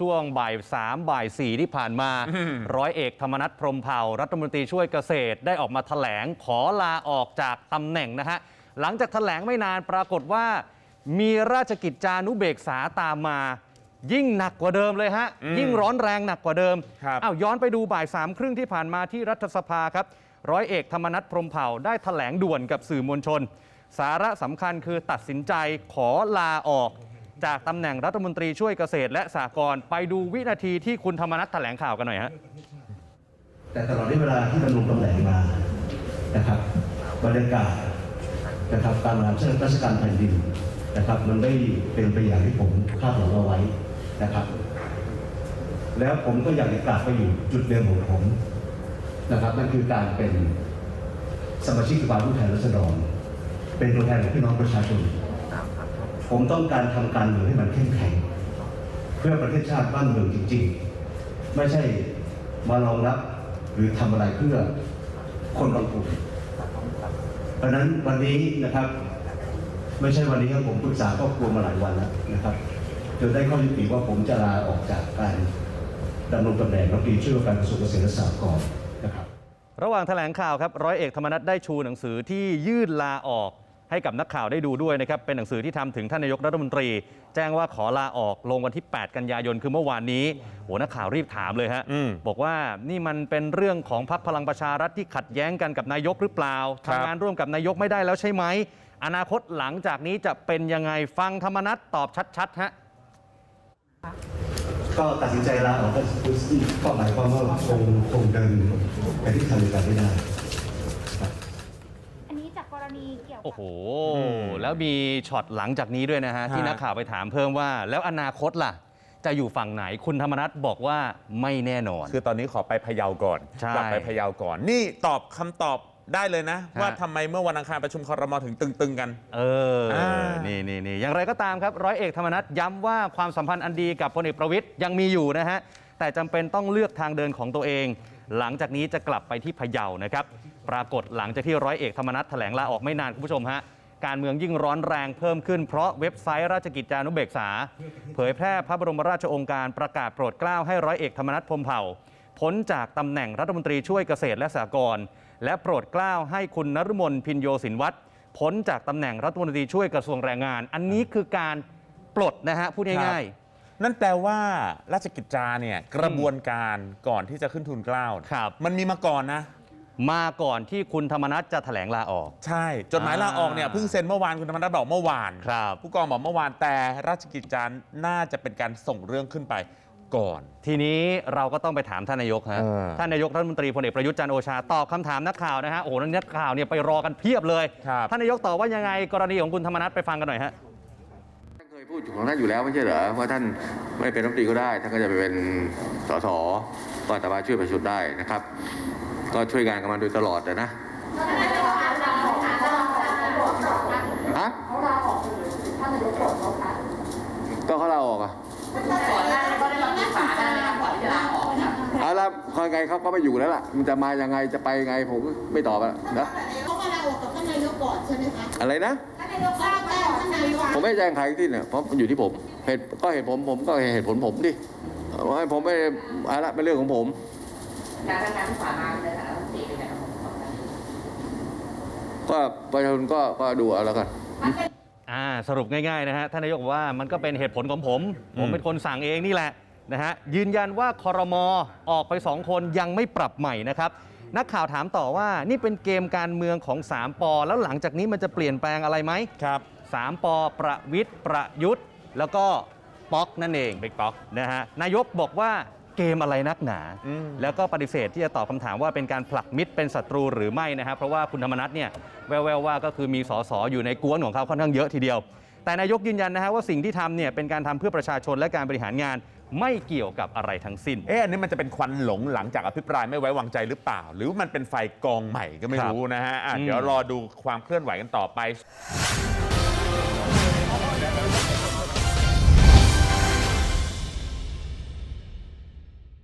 ช่วงบ่ายสามบ่ายสี่ที่ผ่านมา ร้อยเอกธรรมนัฐพรหมเผ่ารัฐมนตรีช่วยเกษตรได้ออกมาแถลงขอลาออกจากตำแหน่งนะฮะ หลังจากแถลงไม่นานปรากฏว่า มีราชกิจจานุเบกษาตามมา ยิ่งหนักกว่าเดิมเลยฮะอืมยิ่งร้อนแรงหนักกว่าเดิมครับอ้าวย้อนไปดูบ่ายสามครึ่งที่ผ่านมาที่รัฐสภาครับ ร้อยเอกธรรมนัฐพรหมเผ่าได้แถลงด่วนกับสื่อมวลชน สาระสำคัญคือตัดสินใจขอลาออก จากตำแหน่งรัฐมนตรีช่วยเกษตรและสหกรณ์ไปดูวินาทีที่คุณธรรมนัฐแถลงข่าวกันหน่อยฮะแต่ตลอดเวลาที่ดำรงตำแหน่งมานะครับบรรยากาศนะครับการบริหารราชการแผ่นดินนะครับ มันไม่เป็นไปอย่างที่ผมคาดหวังเอาไว้นะครับ แล้วผมก็อยากจะกลับไปอยู่จุดเดิมของผมนะครับนั่นคือการเป็นสมาชิกสภาผู้แทนราษฎร เป็นตัวแทนของพี่น้องประชาชน ผมต้องการทำการเมืองให้มันเข้มแข็ง เพื่อประเทศชาติบ้านเมืองจริง ๆ ไม่ใช่มารองรับหรือทำอะไรเพื่อคนบางกลุ่มเพราะฉะนั้นวันนี้นะครับ ไม่ใช่วันนี้ครับผมปรึกษาครอบครัวมาหลายวันแล้วนะครับจนได้ข้อยุติว่าผมจะลาออกจากการดำรงตำแหน่งรัฐมนตรีช่วยว่าการกระทรวงเกษตรและสหกรณ์นะครับ ระหว่างแถลงข่าวครับร้อยเอกธรรมนัฐได้ชูหนังสือที่ยื่นลาออก ให้กับนักข่าวได้ดูด้วยนะครับ เป็นหนังสือที่ทำถึงท่านนายกรัฐมนตรี แจ้งว่าขอลาออกลงวันที่ 8 กันยายนคือเมื่อวานนี้โหนักข่าวรีบถามเลยฮะอืมบอกว่านี่มันเป็นเรื่องของพรรคพลังประชารัฐที่ขัดแย้งกันกับนายกหรือเปล่าครับทำงานร่วมกับนายกไม่ได้แล้วใช่ไหมอนาคตหลังจากนี้จะเป็นยังไงฟังธรรมนัฐตอบชัดๆฮะก็ตัดสินใจลาออกก็ก็หมายความว่าคงคงเดินไปที่ทางเดียวกันไม่ได้ อันนี้จากกรณีเกี่ยวกับ โอ้โหอืมแล้วมีช็อตหลังจากนี้ด้วยนะฮะ ที่ฮะนักข่าวไปถามเพิ่มว่า แล้วอนาคตล่ะ จะอยู่ฝั่งไหนคุณธรรมนัฐบอกว่าไม่แน่นอน คือตอนนี้ขอไปพะเยาก่อนใช่กลัไปพะเยาก่อน นี่ตอบคำตอบได้เลยนะฮะว่าทำไมเมื่อวันอังคารประชุมคอรมอถึงตึง ๆ กัน เออ อ่านี่นี่นี่อย่างไรก็ตามครับ ร้อยเอกธรรมนัฐย้ำว่าความสัมพันธ์อันดีกับพลเอกประวิตยยังมีอยู่นะฮะ แต่จำเป็นต้องเลือกทางเดินของตัวเอง หลังจากนี้จะกลับไปที่พะเยานะครับ ปรากฏหลังจากที่ร้อยเอกธรรมนัฐแถลงลาออกไม่นานคุณผู้ชมฮะการเมืองยิ่งร้อนแรงเพิ่มขึ้นเพราะเว็บไซต์ราชกิจจานุเบกษา เผยแพร่พระบรมราชโองการประกาศโปรดเกล้าให้ร้อยเอกธรรมนัฐพรมเผ่าพ้นจากตำแหน่งรัฐมนตรีช่วยเกษตรและสหกรณ์และโปรดเกล้าให้คุณนฤมลพินโยสินวัตรพ้นจากตำแหน่งรัฐมนตรีช่วยกระทรวงแรงงาน อันนี้คือการปลดนะฮะพูดง่าย นั่นแปลว่าราชกิจจาเนี่ยกระบวนการก่อนที่จะขึ้นทุนเกล้าครับ มันมีมาก่อนนะๆมาก่อนที่คุณธรรมนัฐจะแถลงลาออก ใช่จดหมายลาออกเนี่ยอ่าเพิ่งเซ็นเมื่อวานคุณธรรมนัฐบอกเมื่อวานครับ ผู้กองบอกเมื่อวานแต่ราชกิจจาน่าจะเป็นการส่งเรื่องขึ้นไปก่อน ทีนี้เราก็ต้องไปถามท่านนายกฮะเออท่านนายกรัฐมนตรีพลเอกประยุทธ์จันทร์โอชาตอบคำถามนักข่าวนะฮะโอ้โหนักข่าวเนี่ยไปรอกันเพียบเลย ครับ ท่านนายกตอบว่ายังไงกรณีของคุณธรรมนัฐไปฟังกันหน่อยฮะท่านเค ยพูดของท่านอยู่แล้วไม่ใช่เหรอว่าท่านไม่เป็นรัฐมนตรีก็ได้ท่านก็จะไปเป็นสสก็สามารถช่วยประชุมได้นะครับ ก็ช่วยงานกันมาโดยตลอดอะนะฮะก็เขาลาออกอะเอาละคอยไงเขาก็ไม่อยู่แล้วล่ะ มันจะมายังไงจะไปยังไงผมไม่ตอบแล้วนะ เขามาลาออกกับท่านนายกก่อนใช่ไหมคะอะไรนะ ท่านนายกทราบแจ้งท่านนายกผมไม่แจ้งใครที่เนี่ยเพราะมันอยู่ที่ผมเหตุก็เหตุผมผมก็เหตุผลผมดิว่าให้ผมไม่อะไรละเป็นเรื่องของผมแล้วดังนั้นสามาในฐานะรัฐมนตรีเป็นไงครับผมก็ประชาชนก็ก็ดูเอาแล้วกันอ่าสรุปง่ายๆนะฮะท่านนายกบอกว่ามันก็เป็นเหตุผลของผม ผมเป็นคนสั่งเองนี่แหละนะฮะยืนยันว่าคอรมอออกไป2คนยังไม่ปรับใหม่นะครับ นักข่าวถามต่อว่านี่เป็นเกมการเมืองของ 3ปอแล้วหลังจากนี้มันจะเปลี่ยนแปลงอะไรไหมครับสามปอประวิทย์ประยุทธ์ แล้วก็ป๊อกนั่นเองบิ๊กป๊อกนะฮะนายกบอกว่าเกมอะไรนักหนาอืมแล้วก็ปฏิเสธที่จะตอบคำถามว่าเป็นการผลักมิตรเป็นศัตรูหรือไม่นะครับเพราะว่าคุณธรรมนัฐเนี่ยแววๆว่าก็คือมีสสอยู่ในกวนของเขาค่อนข้างเยอะทีเดียว แต่นายกยืนยันนะฮะว่าสิ่งที่ทำเนี่ยเป็นการทำเพื่อประชาชนและการบริหารงานไม่เกี่ยวกับอะไรทั้งสิ้น เอ๊ะอันนี้มันจะเป็นควันหลงหลังจากอภิปรายไม่ไว้วางใจหรือเปล่า หรือมันเป็นไฟกองใหม่ก็ไม่รู้นะฮะอะเดี๋ยวรอดูความเคลื่อนไหวกันต่อไป